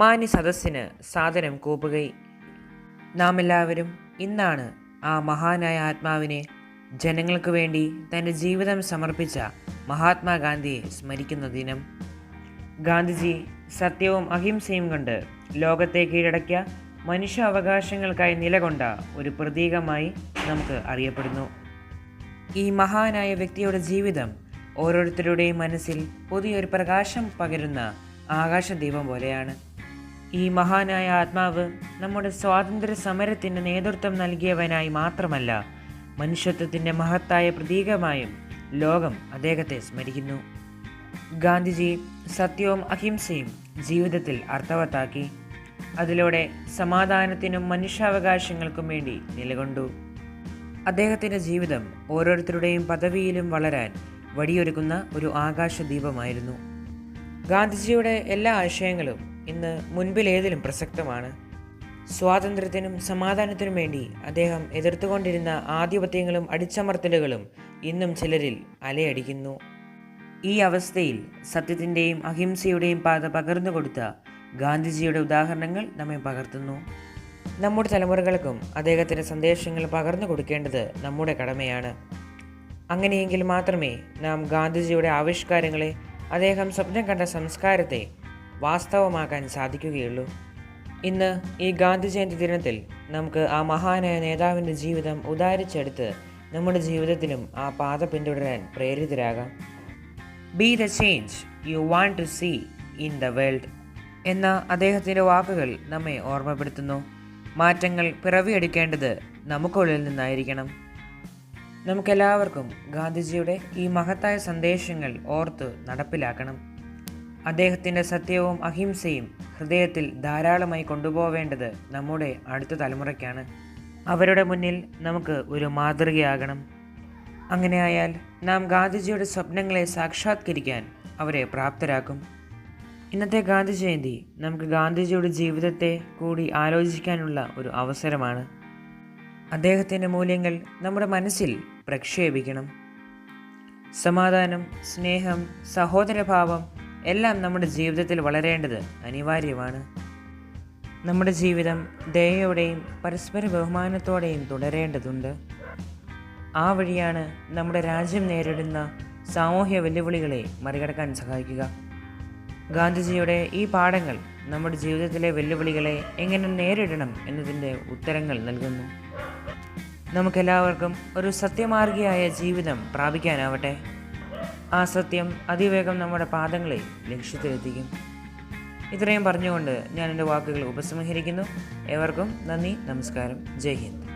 മാന്യ സദസ്സിന് സാദരം കൂപ്പുകൈ. നാം എല്ലാവരും ഇന്നാണ് ആ മഹാനായ ആത്മാവിനെ ജനങ്ങൾക്ക് വേണ്ടി തന്റെ ജീവിതം സമർപ്പിച്ച മഹാത്മാഗാന്ധിയെ സ്മരിക്കുന്ന ദിനം. ഗാന്ധിജി സത്യവും അഹിംസയും കൊണ്ട് ലോകത്തെ കീഴടക്കിയ മനുഷ്യാവകാശങ്ങൾക്കായി നിലകൊണ്ട ഒരു പ്രതീകമായി നമുക്ക് അറിയപ്പെടുന്നു. ഈ മഹാനായ വ്യക്തിയുടെ ജീവിതം ഓരോരുത്തരുടെയും മനസ്സിൽ പുതിയൊരു പ്രകാശം പകരുന്ന ആകാശദീപം പോലെയാണ്. ഈ മഹാനായ ആത്മാവ് നമ്മുടെ സ്വാതന്ത്ര്യ സമരത്തിന് നേതൃത്വം നൽകിയവനായി മാത്രമല്ല മനുഷ്യത്വത്തിന്റെ മഹത്തായ പ്രതീകമായും ലോകം അദ്ദേഹത്തെ സ്മരിക്കുന്നു. ഗാന്ധിജി സത്യവും അഹിംസയും ജീവിതത്തിൽ അർത്ഥവത്താക്കി. അതിലൂടെ സമാധാനത്തിനും മനുഷ്യാവകാശങ്ങൾക്കും വേണ്ടി നിലകൊണ്ടു. അദ്ദേഹത്തിന്റെ ജീവിതം ഓരോരുത്തരുടെയും പദവിയിലും വളരാൻ വടിയൊരുക്കുന്ന ഒരു ആകാശദീപമായിരുന്നു. ഗാന്ധിജിയുടെ എല്ലാ ആശയങ്ങളും ഇന്ന് മുൻപിലേതിലും പ്രസക്തമാണ്. സ്വാതന്ത്ര്യത്തിനും സമാധാനത്തിനും വേണ്ടി അദ്ദേഹം എതിർത്തുകൊണ്ടിരുന്ന ആധിപത്യങ്ങളും അടിച്ചമർത്തലുകളും ഇന്നും ചിലരിൽ അലയടിക്കുന്നു. ഈ അവസ്ഥയിൽ സത്യത്തിന്റെയും അഹിംസയുടെയും പാത പകർന്നു കൊടുത്ത ഗാന്ധിജിയുടെ ഉദാഹരണങ്ങൾ നമ്മെ പകർത്തുന്നു. നമ്മുടെ തലമുറകൾക്കും അദ്ദേഹത്തിന്റെ സന്ദേശങ്ങൾ പകർന്നു കൊടുക്കേണ്ടത് നമ്മുടെ കടമയാണ്. അങ്ങനെയെങ്കിൽ മാത്രമേ നാം ഗാന്ധിജിയുടെ ആവിഷ്കാരങ്ങളെ അദ്ദേഹം സ്വപ്നം കണ്ട സംസ്കാരത്തെ വാസ്തവമാക്കാൻ സാധിക്കുകയുള്ളൂ. ഇന്ന് ഈ ഗാന്ധി ജയന്തി ദിനത്തിൽ നമുക്ക് ആ മഹാനായ നേതാവിന്റെ ജീവിതം ഉദാരിച്ചെടുത്ത് നമ്മുടെ ജീവിതത്തിലും ആ പാത പിന്തുടരാൻ പ്രേരിതരാകാം. Be the change you want to see in the world എന്ന അദ്ദേഹത്തിന്റെ വാക്കുകൾ നമ്മെ ഓർമ്മപ്പെടുത്തുന്നു. മാറ്റങ്ങൾ പിറവിയെടുക്കേണ്ടത് നമുക്കുള്ളിൽ നിന്നായിരിക്കണം. നമുക്കെല്ലാവർക്കും ഗാന്ധിജിയുടെ ഈ മഹത്തായ സന്ദേശങ്ങൾ ഓർത്ത് നടപ്പിലാക്കണം. അദ്ദേഹത്തിന്റെ സത്യവും അഹിംസയും ഹൃദയത്തിൽ ധാരാളമായി കൊണ്ടുപോവേണ്ടത് നമ്മുടെ അടുത്ത തലമുറയ്ക്കാണ്. അവരുടെ മുന്നിൽ നമുക്ക് ഒരു മാതൃകയാകണം. അങ്ങനെയായാൽ നാം ഗാന്ധിജിയുടെ സ്വപ്നങ്ങളെ സാക്ഷാത്കരിക്കാൻ അവരെ പ്രാപ്തരാക്കും. ഇന്നത്തെ ഗാന്ധി ജയന്തി നമുക്ക് ഗാന്ധിജിയുടെ ജീവിതത്തെ കൂടി ആലോചിക്കാനുള്ള ഒരു അവസരമാണ്. അദ്ദേഹത്തിന്റെ മൂല്യങ്ങൾ നമ്മുടെ മനസ്സിൽ പ്രക്ഷേപിക്കണം. സമാധാനം സ്നേഹം സഹോദരഭാവം എല്ലാം നമ്മുടെ ജീവിതത്തിൽ വളരേണ്ടത് അനിവാര്യമാണ്. നമ്മുടെ ജീവിതം ദയയോടെയും പരസ്പര ബഹുമാനത്തോടെയും തുടരേണ്ടതുണ്ട്. ആ വഴിയാണ് നമ്മുടെ രാജ്യം നേരിടുന്ന സാമൂഹ്യ വെല്ലുവിളികളെ മറികടക്കാൻ സഹായിക്കുക. ഗാന്ധിജിയുടെ ഈ പാഠങ്ങൾ നമ്മുടെ ജീവിതത്തിലെ വെല്ലുവിളികളെ എങ്ങനെ നേരിടണം എന്നതിന്റെ ഉത്തരങ്ങൾ നൽകുന്നു. നമുക്കെല്ലാവർക്കും ഒരു സത്യമാർഗിയായ ജീവിതം പ്രാപിക്കാനാവട്ടെ. ആ സത്യം അതിവേഗം നമ്മുടെ പാദങ്ങളെ ലക്ഷ്യത്തിലെത്തിക്കും. ഇത്രയും പറഞ്ഞുകൊണ്ട് ഞാൻ എന്റെ വാക്കുകൾ ഉപസംഹരിക്കുന്നു. ഏവർക്കും നന്ദി നമസ്കാരം. ജയ് ഹിന്ദ്.